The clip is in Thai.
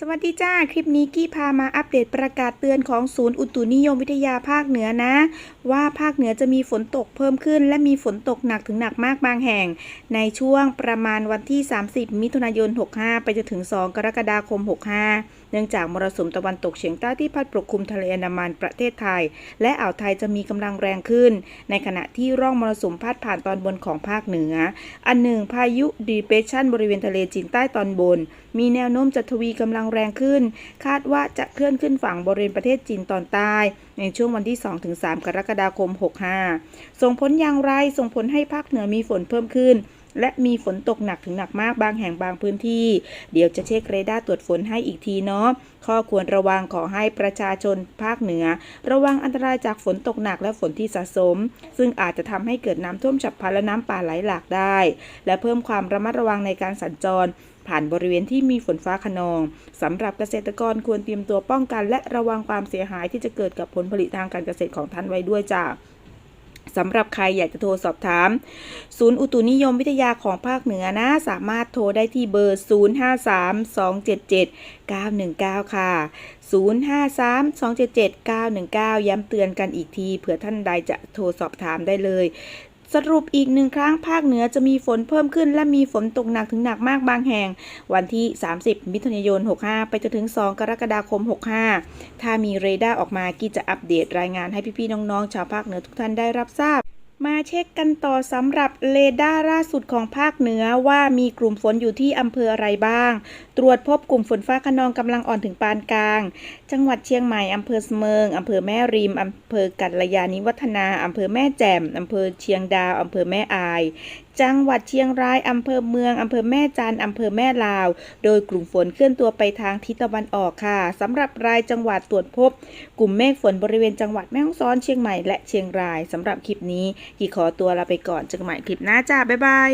สวัสดีจ้า คลิปนี้กี้พามาอัปเดตประกาศเตือนของศูนย์อุตุนิยมวิทยาภาคเหนือนะ ว่าภาคเหนือจะมีฝนตกเพิ่มขึ้น และมีฝนตกหนักถึงหนักมากบางแห่ง ในช่วงประมาณวันที่ 30 มิถุนายน 65 ไปจนถึง 2 กรกฎาคม 65เนื่องจากมรสุมตะวันตกเฉียงใต้ที่พัดปกคลุมทะเลอันดามันประเทศไทย และอ่าวไทยจะมีกำลังแรงขึ้น ในขณะที่ร่องมรสุมพาดผ่านตอนบนของภาคเหนือ อันหนึ่งพายุดีเพรสชันบริเวณทะเลจีนใต้ตอนบน มีแนวโน้มจะทวีกำลังแรงขึ้น คาดว่าจะเคลื่อนขึ้นฝั่งบริเวณประเทศจีนตอนใต้ ในช่วงวันที่ 2-3 กรกฎาคม 65 ส่งผลอย่างไรส่งผลให้ภาคเหนือมีฝนเพิ่มขึ้น และมีฝนตกหนักถึงหนักมากบางแห่งบางพื้นที่ เดี๋ยวจะเช็คเรดาร์ตรวจฝนให้อีกทีเนาะข้อควรระวังขอให้ประชาชนภาคเหนือ ระวังอันตรายจากฝนตกหนักและฝนที่สะสม ซึ่งอาจจะทำให้เกิดน้ำท่วมฉับพลันและน้ำป่าไหลหลากได้ และเพิ่มความระมัดระวังในการสัญจรผ่านบริเวณที่มีฝนฟ้าขนองสำหรับเกษตรกรควรเตรียมตัวป้องกัน และระวังความเสียหายที่จะเกิดกับผลผลิตทางการเกษตรของท่านไว้ด้วยจ้า สำหรับใครอยากจะโทรสอบถาม ศูนย์อุตุนิยมวิทยาของภาคเหนือนะ สามารถโทรได้ที่เบอร์ 053277 919ค่ะ 053277 919ย้ำเตือนกันอีกทีเผื่อท่านใดจะโทรสอบถามได้เลย สรุปอีกหนึ่งครั้งภาคเหนือจะมีฝนเพิ่มขึ้น และมีฝนตกหนักถึงหนักมากบางแห่ง วันที่ 30 มิถุนายน 65 ไปจนถึง 2 กรกฎาคม 65 ถ้ามีเรดาร์ออกมากี้จะอัปเดตรายงานให้พี่ๆน้องๆ ชาวภาคเหนือทุกท่านได้รับทราบ มาเช็คกันต่อสำหรับเลดาร์ล่าสุดของภาคเหนือว่ามีกลุ่มฝนอยู่ที่อำเภออะไรบ้าง ตรวจพบกลุ่มฝนฟ้าขนองกำลังอ่อนถึงปานกลาง จังหวัดเชียงใหม่อำเภอเสมิงอำเภอแม่ริมอำเภอกัลยาณิวัฒนาอำเภอแม่แจ่มอำเภอเชียงดาวอำเภอแม่อาย จังหวัดเชียงรายอำเภอเมืองอำเภอแม่จันอำเภอแม่ลาว โดยกลุ่มฝนเคลื่อนตัวไปทางทิศตะวันออกค่ะสำหรับรายจังหวัดตรวจพบ กลุ่มเมฆฝนบริเวณจังหวัดแม่ฮ่องสอนเชียงใหม่และเชียงรายสำหรับคลิปนี้กี่ขอตัวลาไปก่อนเจอกันใหม่คลิปหน้าจ้าบ๊ายบาย